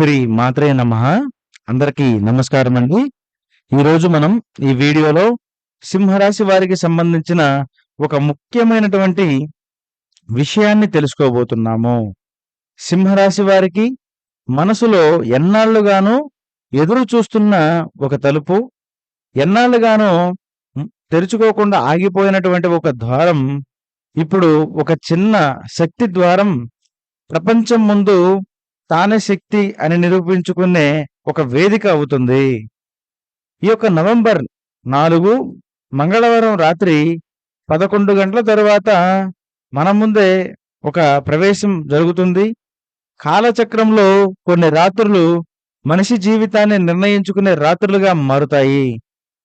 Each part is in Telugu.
శ్రీ మాత్రే నమ. అందరికీ నమస్కారం అండి. ఈరోజు మనం ఈ వీడియోలో సింహరాశి వారికి సంబంధించిన ఒక ముఖ్యమైనటువంటి విషయాన్ని తెలుసుకోబోతున్నాము. సింహరాశి వారికి మనసులో ఎన్నాళ్ళుగానో ఎదురు చూస్తున్న ఒక తలుపు ఎన్నాళ్ళుగాను తెరుచుకోకుండా ఆగిపోయినటువంటి ఒక ద్వారం ఇప్పుడు ఒక చిన్న శక్తి ద్వారం ప్రపంచం ముందు తానే శక్తి అని నిరూపించుకునే ఒక వేదిక అవుతుంది. ఈ యొక్క నవంబర్ నాలుగు మంగళవారం రాత్రి పదకొండు గంటల తరువాత మన ముందే ఒక ప్రవేశం జరుగుతుంది. కాలచక్రంలో కొన్ని రాత్రులు మనిషి జీవితాన్ని నిర్ణయించుకునే రాత్రులుగా మారుతాయి.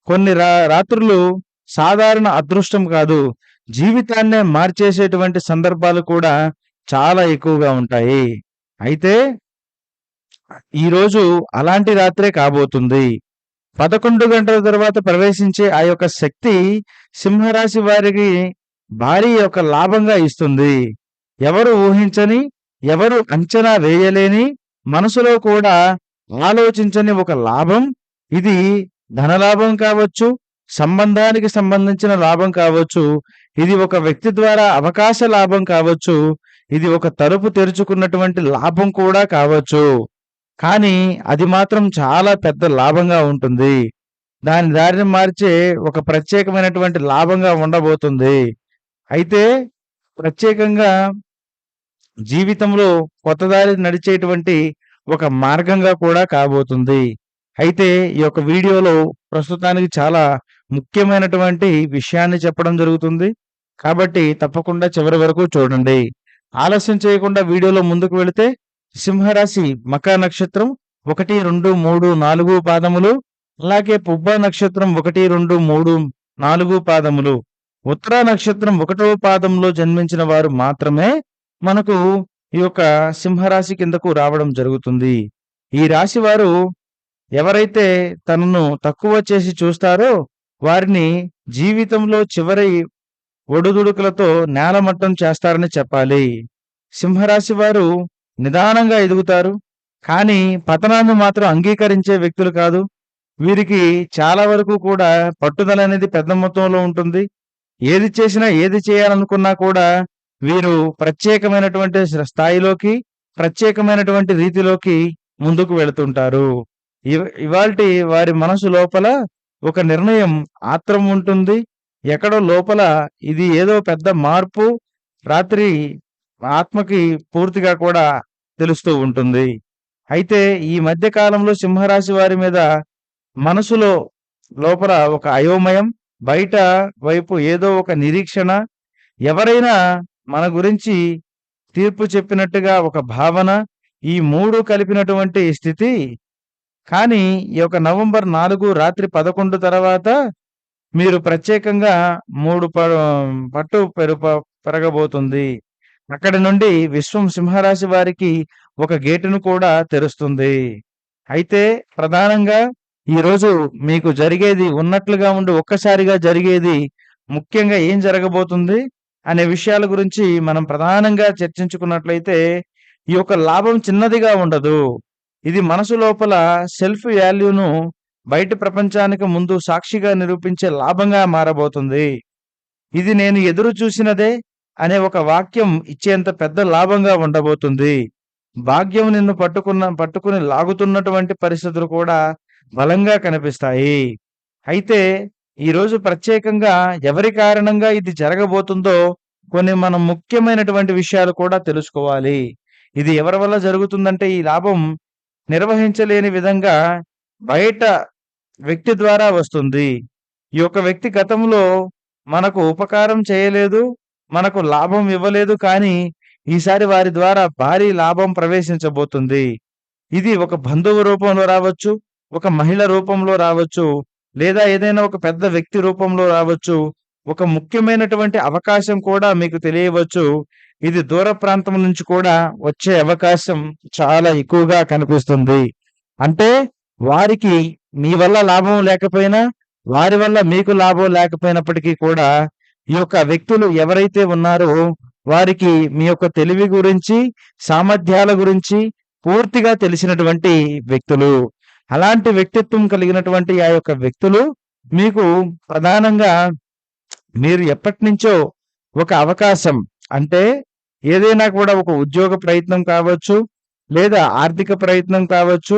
కొన్ని రా రాత్రులు సాధారణ అదృష్టం కాదు జీవితాన్నే మార్చేసేటువంటి సందర్భాలు కూడా చాలా ఎక్కువగా ఉంటాయి. అయితే ఈరోజు అలాంటి రాత్రే కాబోతుంది. పదకొండు గంటల తర్వాత ప్రవేశించే ఆ యొక్క శక్తి సింహరాశి వారికి భారీ యొక్క లాభంగా ఇస్తుంది. ఎవరు ఊహించని ఎవరు అంచనా వేయలేని మనసులో కూడా ఆలోచించని ఒక లాభం. ఇది ధనలాభం కావచ్చు సంబంధానికి సంబంధించిన లాభం కావచ్చు ఇది ఒక వ్యక్తి ద్వారా అవకాశ లాభం కావచ్చు ఇది ఒక తలుపు తెరుచుకున్నటువంటి లాభం కూడా కావచ్చు. కానీ అది మాత్రం చాలా పెద్ద లాభంగా ఉంటుంది. దాని దారిని మార్చే ఒక ప్రత్యేకమైనటువంటి లాభంగా ఉండబోతుంది. అయితే ప్రత్యేకంగా జీవితంలో కొత్త దారి నడిచేటువంటి ఒక మార్గంగా కూడా కాబోతుంది. అయితే ఈ యొక్క వీడియోలో ప్రస్తుతానికి చాలా ముఖ్యమైనటువంటి విషయాన్ని చెప్పడం జరుగుతుంది. కాబట్టి తప్పకుండా చివరి వరకు చూడండి. ఆలస్యం చేయకుండా వీడియోలో ముందుకు వెళితే సింహరాశి మకా నక్షత్రం ఒకటి రెండు మూడు నాలుగు పాదములు అలాగే పుబ్బ నక్షత్రం ఒకటి రెండు మూడు నాలుగు పాదములు. ఉత్తర నక్షత్రం ఒకటవ పాదంలో జన్మించిన వారు మాత్రమే మనకు ఈ యొక్క సింహరాశి కిందకు రావడం జరుగుతుంది. ఈ రాశి వారు ఎవరైతే తనను తక్కువ చేసి చూస్తారో వారిని జీవితంలో చివరి ఒడుదుడుకులతో నేలమట్టం చేస్తారని చెప్పాలి. సింహరాశి వారు నిదానంగా ఎదుగుతారు. కానీ పతనాన్ని మాత్రం అంగీకరించే వ్యక్తులు కాదు. వీరికి చాలా వరకు కూడా పట్టుదల అనేది పెద్ద మొత్తంలో ఉంటుంది. ఏది చేసినా ఏది చేయాలనుకున్నా కూడా వీరు ప్రత్యేకమైనటువంటి స్థాయిలోకి ప్రత్యేకమైనటువంటి రీతిలోకి ముందుకు వెళుతుంటారు. ఇవాల్టి వారి మనసు లోపల ఒక నిర్ణయం ఆత్రం ఉంటుంది. ఎక్కడో లోపల ఇది ఏదో పెద్ద మార్పు రాత్రి ఆత్మకి పూర్తిగా కూడా తెలుస్తూ ఉంటుంది. అయితే ఈ మధ్య కాలంలో సింహరాశి వారి మీద మనసులో లోపల ఒక అయోమయం బయట వైపు ఏదో ఒక నిరీక్షణ ఎవరైనా మన గురించి తీర్పు చెప్పినట్టుగా ఒక భావన ఈ మూడు కలిపినటువంటి స్థితి. కానీ ఈ యొక్క నవంబర్ నాలుగు రాత్రి పదకొండు తర్వాత మీరు ప్రత్యేకంగా మూడు పట్టు పెరు పెరగబోతుంది. అక్కడి నుండి విశ్వం సింహరాశి వారికి ఒక గేటును కూడా తెరుస్తుంది. అయితే ప్రధానంగా ఈరోజు మీకు జరిగేది ఉన్నట్లుగా ఉండి ఒక్కసారిగా జరిగేది ముఖ్యంగా ఏం జరగబోతుంది అనే విషయాల గురించి మనం ప్రధానంగా చర్చించుకున్నట్లయితే ఈ యొక్క లాభం చిన్నదిగా ఉండదు. ఇది మనసు లోపల సెల్ఫ్ వాల్యూను బయట ప్రపంచానికి ముందు సాక్షిగా నిరూపించే లాభంగా మారబోతుంది. ఇది నేను ఎదురు చూసినదే అనే ఒక వాక్యం ఇచ్చేంత పెద్ద లాభంగా ఉండబోతుంది. భాగ్యం నిన్ను పట్టుకున్న పట్టుకుని లాగుతున్నటువంటి పరిస్థితులు కూడా బలంగా కనిపిస్తాయి. అయితే ఈరోజు ప్రత్యేకంగా ఎవరి కారణంగా ఇది జరగబోతుందో కొన్ని మనం ముఖ్యమైనటువంటి విషయాలు కూడా తెలుసుకోవాలి. ఇది ఎవరి వల్ల జరుగుతుందంటే ఈ లాభం నిర్వహించలేని విధంగా బయట వ్యక్తి ద్వారా వస్తుంది. ఈ యొక్క వ్యక్తి గతంలో మనకు ఉపకారం చేయలేదు మనకు లాభం ఇవ్వలేదు కానీ ఈసారి వారి ద్వారా భారీ లాభం ప్రవేశించబోతుంది. ఇది ఒక బంధువు రూపంలో రావచ్చు ఒక మహిళ రూపంలో రావచ్చు లేదా ఏదైనా ఒక పెద్ద వ్యక్తి రూపంలో రావచ్చు. ఒక ముఖ్యమైనటువంటి అవకాశం కూడా మీకు తెలియవచ్చు. ఇది దూర ప్రాంతం నుంచి కూడా వచ్చే అవకాశం చాలా ఎక్కువగా కనిపిస్తుంది. అంటే వారికి మీ వల్ల లాభం లేకపోయినా వారి వల్ల మీకు లాభం లేకపోయినప్పటికీ కూడా ఈ యొక్క వ్యక్తులు ఎవరైతే ఉన్నారో వారికి మీ యొక్క తెలివి గురించి సామర్థ్యాల గురించి పూర్తిగా తెలిసినటువంటి వ్యక్తులు. అలాంటి వ్యక్తిత్వం కలిగినటువంటి ఆ యొక్క వ్యక్తులు మీకు ప్రధానంగా మీరు ఎప్పటినుంచో ఒక అవకాశం అంటే ఏదైనా కూడా ఒక ఉద్యోగ ప్రయత్నం కావచ్చు, లేదా ఆర్థిక ప్రయత్నం కావచ్చు,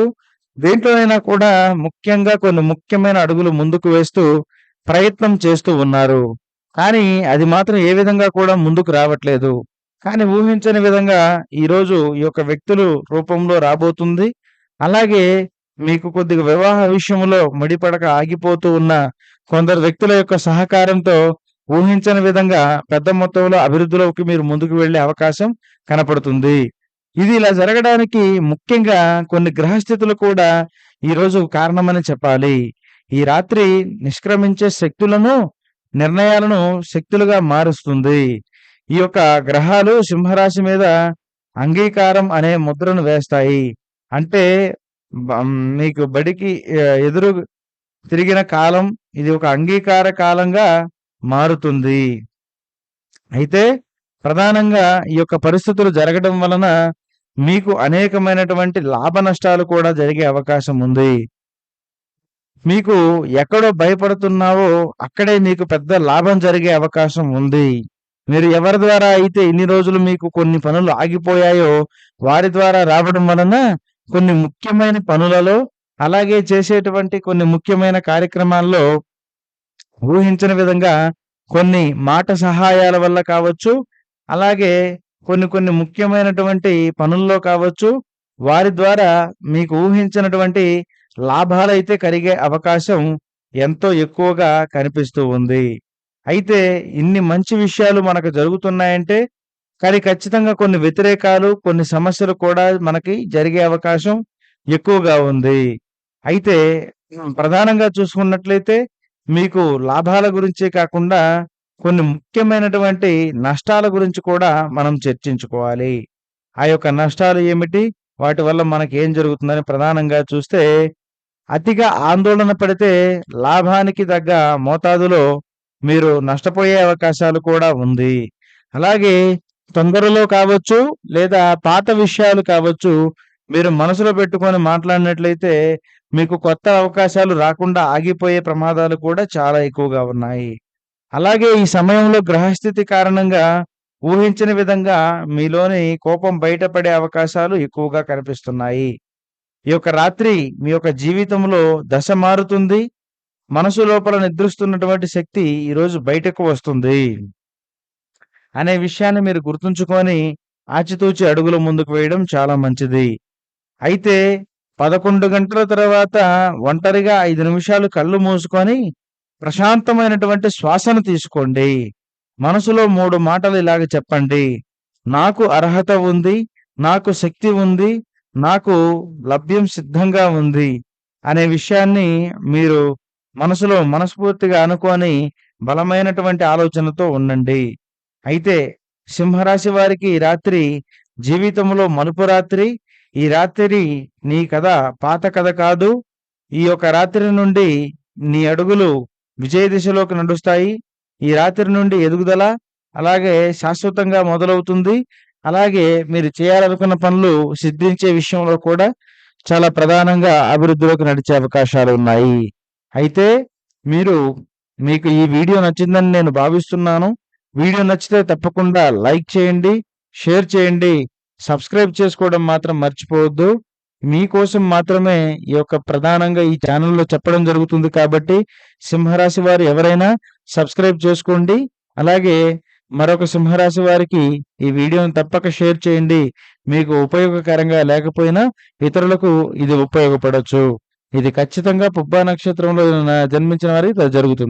దేంట్లోనైనా కూడా ముఖ్యంగా కొన్ని ముఖ్యమైన అడుగులు ముందుకు వేస్తూ ప్రయత్నం చేస్తూ ఉన్నారు. కానీ అది మాత్రం ఏ విధంగా కూడా ముందుకు రావట్లేదు. కానీ ఊహించని విధంగా ఈరోజు ఈ యొక్క వ్యక్తులు రూపంలో రాబోతుంది. అలాగే మీకు కొద్దిగా వివాహ విషయంలో ముడిపడక ఆగిపోతూ ఉన్న కొందరు వ్యక్తుల యొక్క సహకారంతో ఊహించని విధంగా పెద్ద మొత్తంలో అభివృద్ధిలోకి మీరు ముందుకు వెళ్ళే అవకాశం కనపడుతుంది. ఇది ఇలా జరగడానికి ముఖ్యంగా కొన్ని గ్రహస్థితులు కూడా ఈరోజు కారణమని చెప్పాలి. ఈ రాత్రి నిష్క్రమించే శక్తులను, నిర్ణయాలను శక్తులుగా మారుస్తుంది. ఈ యొక్క గ్రహాలు సింహరాశి మీద అంగీకారం అనే ముద్రను వేస్తాయి. అంటే మీకు బడికి ఎదురు తిరిగిన కాలం ఇది ఒక అంగీకార కాలంగా మారుతుంది. అయితే ప్రధానంగా ఈ యొక్క పరిస్థితులు జరగడం వలన మీకు అనేకమైనటువంటి లాభ నష్టాలు కూడా జరిగే అవకాశం ఉంది. మీకు ఎక్కడో భయపడుతున్నావో అక్కడే మీకు పెద్ద లాభం జరిగే అవకాశం ఉంది. మీరు ఎవరి ద్వారా అయితే ఇన్ని రోజులు మీకు కొన్ని పనులు ఆగిపోయాయో వారి ద్వారా రావడం వలన కొన్ని ముఖ్యమైన పనులలో, అలాగే చేసేటువంటి కొన్ని ముఖ్యమైన కార్యక్రమాల్లో ఊహించిన విధంగా కొన్ని మాట సహాయాల వల్ల కావచ్చు, అలాగే కొన్ని కొన్ని ముఖ్యమైనటువంటి పనుల్లో కావచ్చు, వారి ద్వారా మీకు ఊహించనటువంటి లాభాలైతే కలిగే అవకాశం ఎంతో ఎక్కువగా కనిపిస్తూ ఉంది. అయితే ఇన్ని మంచి విషయాలు మనకు జరుగుతున్నాయంటే కానీ ఖచ్చితంగా కొన్ని వ్యతిరేకాలు, కొన్ని సమస్యలు కూడా మనకి జరిగే అవకాశం ఎక్కువగా ఉంది. అయితే ప్రధానంగా చూసుకున్నట్లయితే మీకు లాభాల గురించే కాకుండా కొన్ని ముఖ్యమైనటువంటి నష్టాల గురించి కూడా మనం చర్చించుకోవాలి. ఆ యొక్క నష్టాలు ఏమిటి? వాటి వల్ల మనకేం జరుగుతుందని ప్రధానంగా చూస్తే అతిగా ఆందోళన పడితే లాభానికి తగ్గ మోతాదులో మీరు నష్టపోయే అవకాశాలు కూడా ఉంది. అలాగే తొందరలో కావచ్చు, లేదా పాత విషయాలు కావచ్చు, మీరు మనసులో పెట్టుకొని మాట్లాడినట్లయితే మీకు కొత్త అవకాశాలు రాకుండా ఆగిపోయే ప్రమాదాలు కూడా చాలా ఎక్కువగా ఉన్నాయి. అలాగే ఈ సమయంలో గ్రహస్థితి కారణంగా ఊహించిన విధంగా మీలోని కోపం బయటపడే అవకాశాలు ఎక్కువగా కనిపిస్తున్నాయి. ఈ యొక్క రాత్రి మీ యొక్క జీవితంలో దశ మారుతుంది. మనసు లోపల నిద్రిస్తున్నటువంటి శక్తి ఈరోజు బయటకు వస్తుంది. అనే విషయాన్ని మీరు గుర్తుంచుకొని ఆచితూచి అడుగులు ముందుకు వేయడం చాలా మంచిది. అయితే 11 గంటల తర్వాత ఒంటరిగా ఐదు నిమిషాలు కళ్ళు మూసుకొని ప్రశాంతమైనటువంటి శ్వాసను తీసుకోండి. మనసులో మూడు మాటలు ఇలాగ చెప్పండి. నాకు అర్హత ఉంది. నాకు శక్తి ఉంది. నాకు లభ్యం సిద్ధంగా ఉంది. అనే విషయాన్ని మీరు మనసులో మనస్ఫూర్తిగా అనుకోని బలమైనటువంటి ఆలోచనతో ఉండండి. అయితే సింహరాశి వారికి ఈ రాత్రి జీవితంలో మలుపు రాత్రి. ఈ రాత్రి నీ కథ పాత కథ కాదు. ఈ యొక్క రాత్రి నుండి నీ అడుగులు విజయ దిశలోకి నడుస్తాయి. ఈ రాత్రి నుండి ఎదుగుదల అలాగే శాశ్వతంగా మొదలవుతుంది. అలాగే మీరు చేయాలనుకున్న పనులు సిద్ధించే విషయంలో కూడా చాలా ప్రధానంగా అభివృద్ధిలోకి నడిచే అవకాశాలు ఉన్నాయి. అయితే మీరు మీకు ఈ వీడియో నచ్చిందని నేను భావిస్తున్నాను. వీడియో నచ్చితే తప్పకుండా లైక్ చేయండి, షేర్ చేయండి, సబ్స్క్రైబ్ చేసుకోవడం మాత్రం మర్చిపోవద్దు. మీకోసం మాత్రమే ఈ యొక్క ప్రధానంగా ఈ ఛానల్లో చెప్పడం జరుగుతుంది కాబట్టి సింహరాశి వారు ఎవరైనా సబ్స్క్రైబ్ చేసుకోండి. అలాగే మరొక సింహరాశి వారికి ఈ వీడియోను తప్పక షేర్ చేయండి. మీకు ఉపయోగకరంగా లేకపోయినా ఇతరులకు ఇది ఉపయోగపడవచ్చు ఇది ఖచ్చితంగా పుబ్బా నక్షత్రంలో జన్మించిన వారికి జరుగుతుంది.